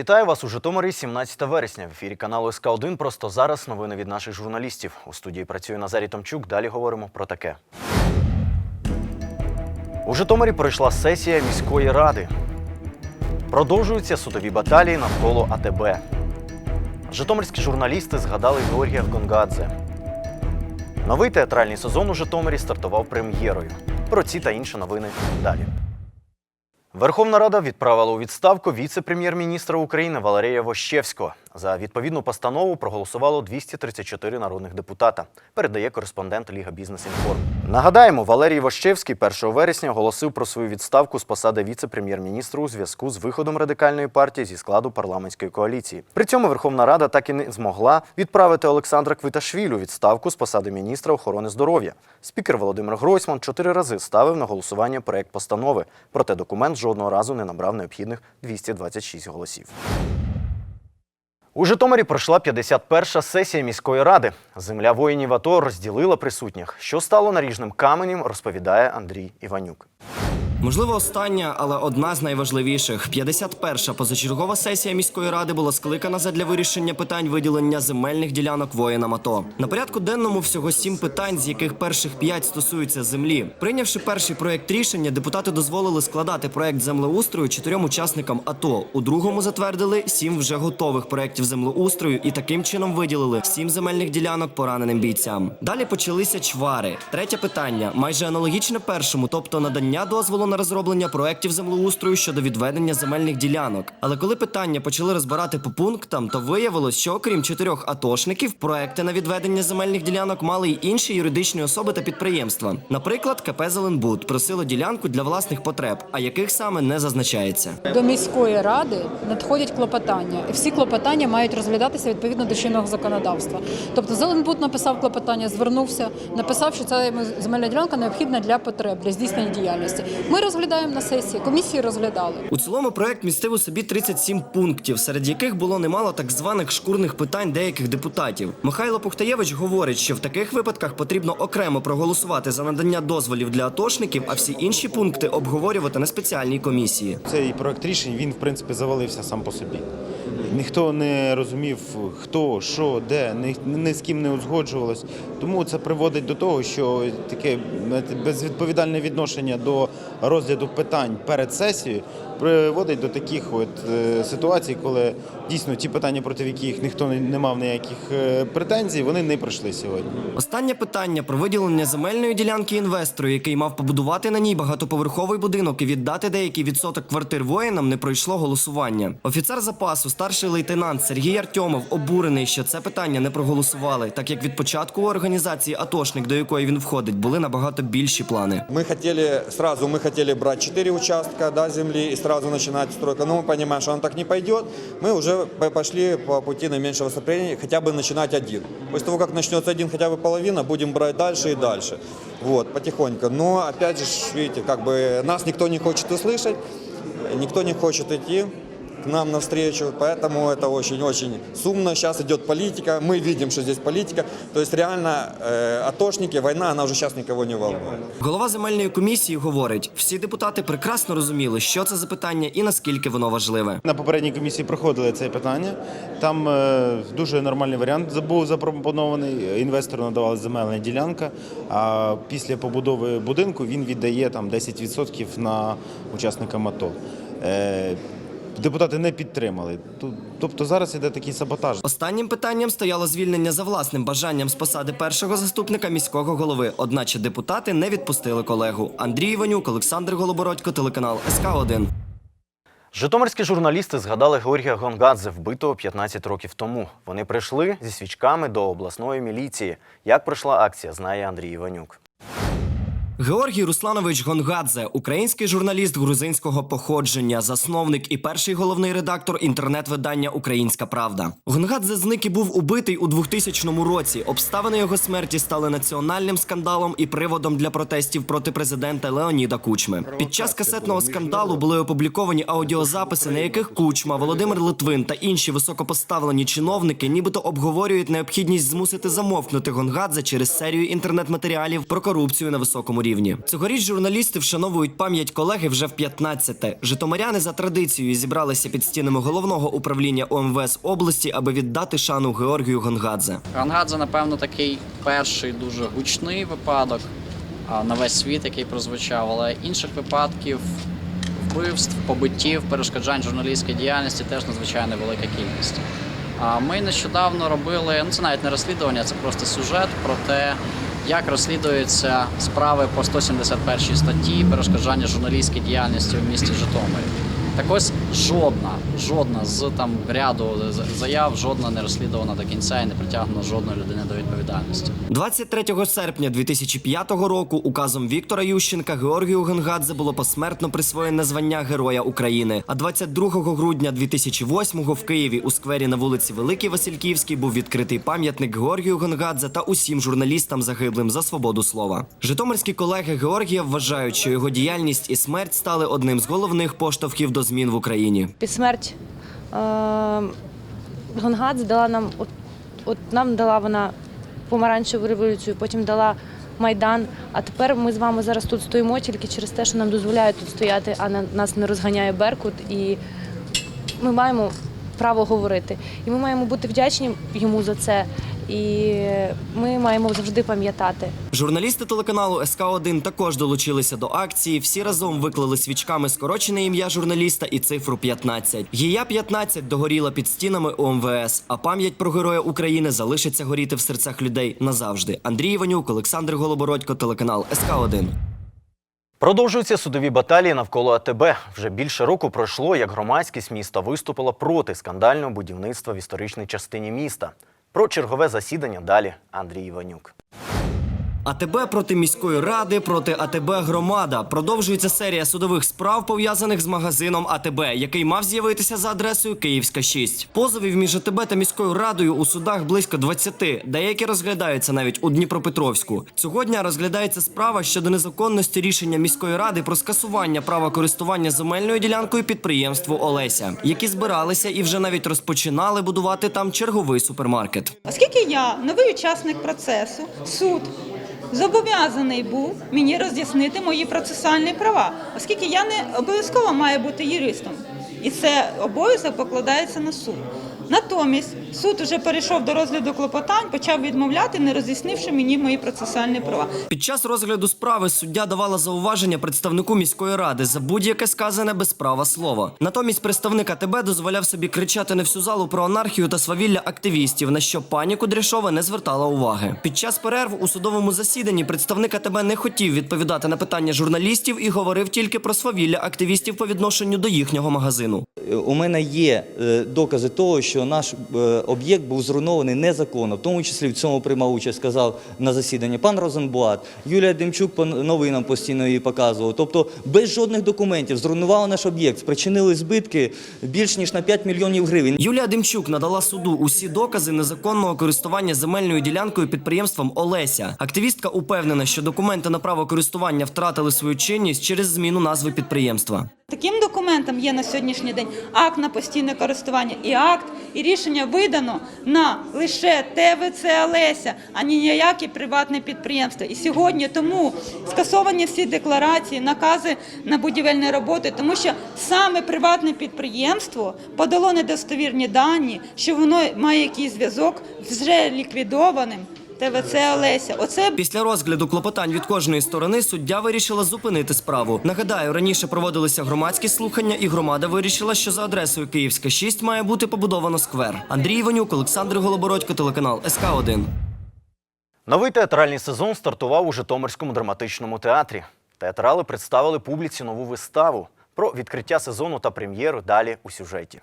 Вітаю вас у Житомирі 17 вересня. В ефірі каналу СК 1 Просто зараз новини від наших журналістів. У студії працює Назарій Томчук. Далі говоримо про таке. У Житомирі пройшла сесія міської ради. Продовжуються судові баталії навколо АТБ. Житомирські журналісти згадали Георгія Гонгадзе. Новий театральний сезон у Житомирі стартував прем'єрою. Про ці та інші новини далі. Верховна Рада відправила у відставку віце-прем'єр-міністра України Валерія Вощевського. За відповідну постанову проголосувало 234 народних депутата. Передає кореспондент Ліга Бізнес Інформ. Нагадаємо, Валерій Вощевський 1 вересня оголосив про свою відставку з посади віце-прем'єр-міністра у зв'язку з виходом радикальної партії зі складу парламентської коаліції. При цьому Верховна Рада так і не змогла відправити Олександра Квиташвілю відставку з посади міністра охорони здоров'я. Спікер Володимир Гройсман чотири рази ставив на голосування проект постанови, проте документ жодного разу не набрав необхідних 226 голосів. У Житомирі пройшла 51-ша сесія міської ради. Земля воїнів АТО розділила присутніх. Що стало наріжним каменем, розповідає Андрій Іванюк. Можливо, остання, але одна з найважливіших. 51-ша позачергова сесія міської ради була скликана задля вирішення питань виділення земельних ділянок воїнам АТО. На порядку денному всього сім питань, з яких перших п'ять стосуються землі. Прийнявши перший проект рішення, депутати дозволили складати проект землеустрою чотирьом учасникам АТО. У другому затвердили сім вже готових проєктів землеустрою і таким чином виділили сім земельних ділянок пораненим бійцям. Далі почалися чвари. Третє питання майже аналогічне першому, тобто надання дозволу на розроблення проєктів землеустрою щодо відведення земельних ділянок. Але коли питання почали розбирати по пунктам, то виявилось, що окрім чотирьох атошників, проекти на відведення земельних ділянок мали й інші юридичні особи та підприємства. Наприклад, КП Зеленбуд просило ділянку для власних потреб, а яких саме не зазначається. До міської ради надходять клопотання, і всі клопотання мають розглядатися відповідно до чинного законодавства. Тобто Зеленбуд написав клопотання, звернувся, написав, що ця земельна ділянка необхідна для потреб, для здійснення діяльності. Ми розглядаємо на сесії, комісії розглядали. У цілому проект містив у собі 37 пунктів, серед яких було немало так званих шкурних питань деяких депутатів. Михайло Пухтаєвич говорить, що в таких випадках потрібно окремо проголосувати за надання дозволів для атошників, а всі інші пункти обговорювати на спеціальній комісії. Цей проект рішень він в принципі завалився сам по собі. Ніхто не розумів, хто, що, де, ні, ні з ким не узгоджувалось. Тому це приводить до того, що таке безвідповідальне відношення до розгляду питань перед сесією приводить до таких от е, ситуацій, коли дійсно ті питання, проти яких ніхто не, мав ніяких е, претензій, вони не пройшли сьогодні. Останнє питання про виділення земельної ділянки інвестору, який мав побудувати на ній багатоповерховий будинок і віддати деякий відсоток квартир воїнам, не пройшло голосування. Офіцер запасу, старший лейтенант Сергій Артьомов, обурений, що це питання не проголосували, так як від початку у організації Атошник, до якої він входить, були набагато більші плани. Мы хотели сразу, мы хотели брать 4 участка да, земли и сразу начинать стройку. Но мы понимаем, что оно так не пойдет. Мы уже по- пошли по пути наименьшего сопротивления, хотя бы начинать один. После того, как начнется один, хотя бы половина, будем брать дальше и дальше. Вот, потихоньку. Но, опять же, ж, видите, как бы нас никто не хочет услышать, никто не хочет идти к нам навстречу, поэтому это очень-очень сумно. Сейчас идет политика, мы видим, что здесь политика. То есть реально э, атошники, война, она уже сейчас никого не волнует. Голова земельної комісії говорить: всі депутати прекрасно розуміли, що це за питання і наскільки воно важливе. На попередній комісії проходили це питання. Там е, дуже нормальний варіант був запропонований. Інвестору надавалася земельна ділянка, а після побудови будинку він віддає там 10% на учасникам АТО. Е, Депутати не підтримали. Тобто зараз іде такий саботаж. Останнім питанням стояло звільнення за власним бажанням з посади першого заступника міського голови. Одначе депутати не відпустили колегу. Андрій Іванюк, Олександр Голобородько, телеканал СК 1 Житомирські журналісти згадали Георгія Гонгадзе, вбитого 15 років тому. Вони прийшли зі свічками до обласної міліції. Як пройшла акція, знає Андрій Іванюк. Георгій Русланович Гонгадзе, український журналіст грузинського походження, засновник і перший головний редактор інтернет-видання Українська Правда. Гонгадзе зник і був убитий у 2000 році. Обставини його смерті стали національним скандалом і приводом для протестів проти президента Леоніда Кучми. Під час касетного скандалу були опубліковані аудіозаписи, на яких Кучма, Володимир Литвин та інші високопоставлені чиновники, нібито обговорюють необхідність змусити замовкнути Гонгадзе через серію інтернет-матеріалів про корупцію на високому рівні. Рівні. Цьогоріч журналісти вшановують пам'ять колеги вже в 15-те. Житомиряни за традицією зібралися під стінами головного управління ОМВС області, аби віддати шану Георгію Гонгадзе. Гангадзе, напевно, такий перший дуже гучний випадок на весь світ, який прозвучав, але інших випадків вбивств, побиттів, перешкоджань журналістській діяльності теж надзвичайно велика кількість. А ми нещодавно робили, ну це навіть не розслідування, це просто сюжет про те, як розслідуються справи по 171 статті перешкоджання журналістській діяльності у місті Житомирі. Так ось жодна, жодна з там ряду з- заяв, жодна не розслідувана до кінця і не притягнена жодної людини до відповідальності. 23 серпня 2005 року указом Віктора Ющенка Георгію Гонгадзе було посмертно присвоєне звання Героя України. А 22 грудня 2008 в Києві у сквері на вулиці Великій Васильківській був відкритий пам'ятник Георгію Гонгадзе та усім журналістам загиблим за свободу слова. Житомирські колеги Георгія вважають, що його діяльність і смерть стали одним з головних поштовхів до змін в Україні. під смерть е, Гонгадзе дала нам, от, от нам дала вона помаранчеву революцію, потім дала Майдан. А тепер ми з вами зараз тут стоїмо тільки через те, що нам дозволяють тут стояти, а на, нас не розганяє Беркут. І ми маємо право говорити. І ми маємо бути вдячні йому за це. І ми маємо завжди пам'ятати. Журналісти телеканалу СК 1 також долучилися до акції. Всі разом виклали свічками скорочене ім'я журналіста і цифру 15. Їя 15 догоріла під стінами ОМВС, а пам'ять про героя України залишиться горіти в серцях людей назавжди. Андрій Іванюк, Олександр Голобородько, телеканал СК 1 Продовжуються судові баталії навколо АТБ. Вже більше року пройшло, як громадськість міста виступила проти скандального будівництва в історичній частині міста. Про чергове засідання далі Андрій Іванюк. АТБ проти міської ради, проти АТБ громада. Продовжується серія судових справ, пов'язаних з магазином АТБ, який мав з'явитися за адресою Київська 6. Позовів між АТБ та міською радою у судах близько 20. Деякі розглядаються навіть у Дніпропетровську. Цього дня розглядається справа щодо незаконності рішення міської ради про скасування права користування земельною ділянкою підприємству Олеся, які збиралися і вже навіть розпочинали будувати там черговий супермаркет. Оскільки я новий учасник процесу, суд зобов'язаний був мені роз'яснити мої процесуальні права, оскільки я не обов'язково маю бути юристом, і це обов'язок покладається на суд. Натомість суд уже перейшов до розгляду клопотань, почав відмовляти, не роз'яснивши мені мої процесуальні права. Під час розгляду справи суддя давала зауваження представнику міської ради за будь-яке сказане без права слова. Натомість представник АТБ дозволяв собі кричати на всю залу про анархію та свавілля активістів, на що пані Кудряшова не звертала уваги. Під час перерв у судовому засіданні представник АТБ не хотів відповідати на питання журналістів і говорив тільки про свавілля активістів по відношенню до їхнього магазину. У мене є е, докази того, що наш е, об'єкт був зруйнований незаконно. В тому числі в цьому приймав участь, сказав на засіданні пан Розенблат, Юлія Демчук по новинам постійно її показував. Тобто без жодних документів зруйнували наш об'єкт, спричинили збитки більш ніж на 5 мільйонів гривень. Юлія Демчук надала суду усі докази незаконного користування земельною ділянкою підприємством Олеся. Активістка упевнена, що документи на право користування втратили свою чинність через зміну назви підприємства. Таким документом є на сьогоднішній день акт на постійне користування і акт, і рішення видано на лише ТВЦ Олеся, а ні ніякі приватне підприємство. І сьогодні тому скасовані всі декларації, накази на будівельні роботи, тому що саме приватне підприємство подало недостовірні дані, що воно має якийсь зв'язок з вже ліквідованим ТВЦ Олеся. Оце Після розгляду клопотань від кожної сторони суддя вирішила зупинити справу. Нагадаю, раніше проводилися громадські слухання, і громада вирішила, що за адресою Київська 6 має бути побудовано сквер. Андрій Іванюк, Олександр Голобородько, телеканал СК 1 Новий театральний сезон стартував у Житомирському драматичному театрі. Театрали представили публіці нову виставу. Про відкриття сезону та прем'єру далі у сюжеті.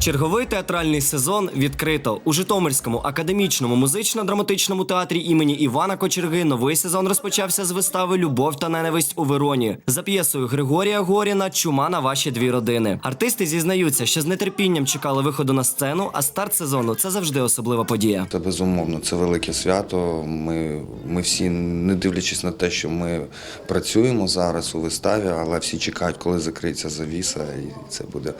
Черговий театральний сезон відкрито у Житомирському академічному музично-драматичному театрі імені Івана Кочерги. Новий сезон розпочався з вистави Любов та ненависть у Вероні за п'єсою Григорія Горіна Чума на ваші дві родини. Артисти зізнаються, що з нетерпінням чекали виходу на сцену, а старт сезону це завжди особлива подія. Це безумовно, це велике свято. Ми, ми всі, не дивлячись на те, що ми працюємо зараз у виставі, але всі чекають, коли закриється завіса, і це буде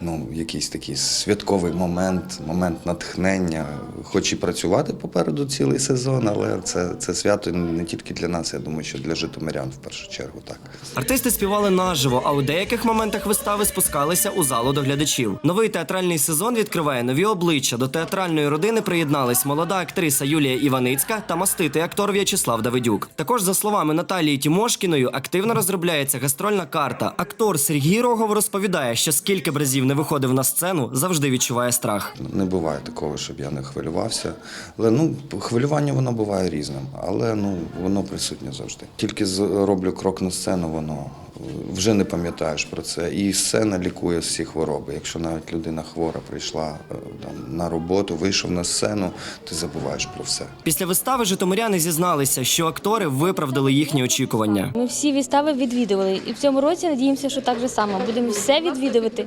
ну, якийсь такий святковий момент, момент натхнення. Хоч і працювати попереду цілий сезон, але це, це свято не тільки для нас, я думаю, що для житомирян в першу чергу так. Артисти співали наживо, а у деяких моментах вистави спускалися у залу до глядачів. Новий театральний сезон відкриває нові обличчя. До театральної родини приєднались молода актриса Юлія Іваницька та маститий актор В'ячеслав Давидюк. Також, за словами Наталії Тімошкіною, активно розробляється гастрольна карта. Актор Сергій Рогов розповідає, що скільки б разів не виходив на сцену, завжди відчуває страх. Не буває такого, щоб я не хвилювався. Але ну, хвилювання воно буває різним, але ну, воно присутнє завжди. Тільки роблю крок на сцену, воно е, вже не пам'ятаєш про це. І сцена лікує всі хвороби. Якщо навіть людина хвора прийшла е, там, на роботу, вийшов на сцену, ти забуваєш про все. Після вистави житомиряни зізналися, що актори виправдали їхні очікування. Ми всі вистави відвідували. І в цьому році надіємося, що так же само. Будемо все відвідувати.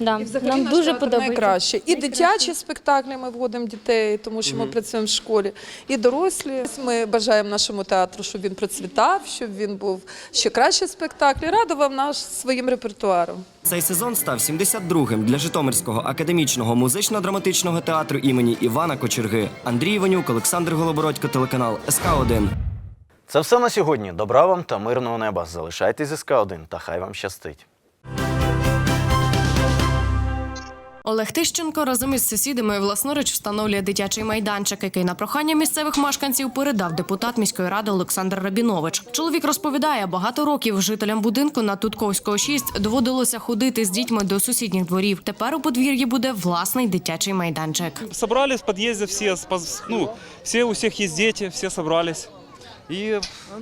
Да. Нам дуже подобається. найкраще. І дитячі спектаклі ми вводимо дітей, тому що ми працюємо в школі, і дорослі. Ми бажаємо нашому театру, щоб він процвітав, щоб він був ще кращі спектаклі. Радував нас своїм репертуаром. Цей сезон став 72-м для Житомирського академічного музично-драматичного театру імені Івана Кочерги. Андрій Іванюк, Олександр Голобородько, телеканал СК 1 Це все на сьогодні. Добра вам та мирного неба. Залишайтесь зі СК1 та хай вам щастить. Олег Тищенко разом із сусідами власноруч встановлює дитячий майданчик, який на прохання місцевих мешканців передав депутат міської ради Олександр Рабінович. Чоловік розповідає, багато років жителям будинку на Тутковського 6 доводилося ходити з дітьми до сусідніх дворів. Тепер у подвір'ї буде власний дитячий майданчик. Собрались в подъезде все, споз- ну, все, у всех есть дети, все собрались. І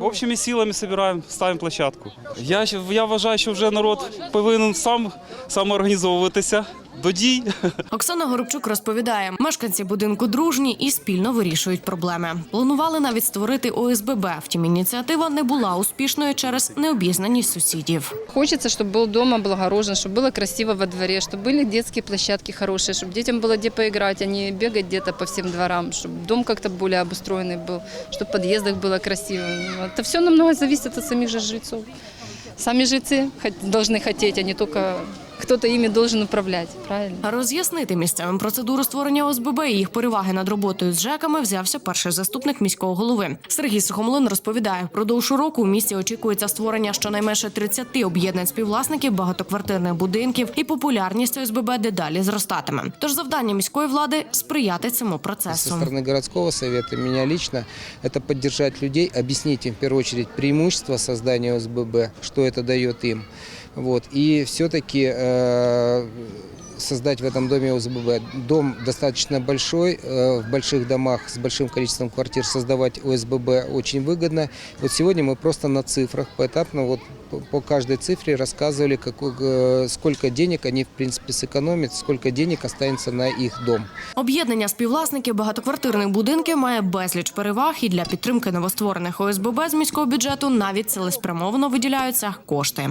общими силами собираємо, ставимо площадку. Я, я вважаю, що вже народ повинен сам самоорганізовуватися до дій. Оксана Горобчук розповідає, мешканці будинку дружні і спільно вирішують проблеми. Планували навіть створити ОСББ. Втім, ініціатива не була успішною через необізнаність сусідів. Хочется, чтобы был дома облагорожен, чтобы было красиво во дворе, чтобы были детские площадки хорошие, чтобы детям было где поиграть, а не бегать где-то по всем дворам, чтобы дом как-то более обустроенный был, чтобы в подъездах было красиво. Это все намного зависит от самих же жильцов. Сами жильцы хот- должны хотеть, а не только кто-то ими должен управлять, правильно? Роз'яснити місцевим процедуру створення ОСББ і їх переваги над роботою з ЖЕКами взявся перший заступник міського голови. Сергій Сухомлин розповідає, впродовж року у місті очікується створення щонайменше 30 об'єднань співвласників багатоквартирних будинків, і популярність ОСББ дедалі зростатиме. Тож завдання міської влади сприяти цьому Со процесу. стороны городского совета, меня лично, это поддержать людей, объяснить им в первую очередь преимущества создания ОСББ, что это дает им. Вот. И все-таки э, создать в этом доме ОСББ. Дом достаточно большой, э, в больших домах с большим количеством квартир создавать ОСББ очень выгодно. Вот сегодня мы просто на цифрах поэтапно вот по- по каждой цифре рассказывали, какой, э, сколько денег они в принципе сэкономят, сколько денег останется на их дом. Об'єднання співвласників багатоквартирних будинків має безліч переваг і для підтримки новостворених ОСББ з міського бюджету навіть цілеспрямовано виділяються кошти.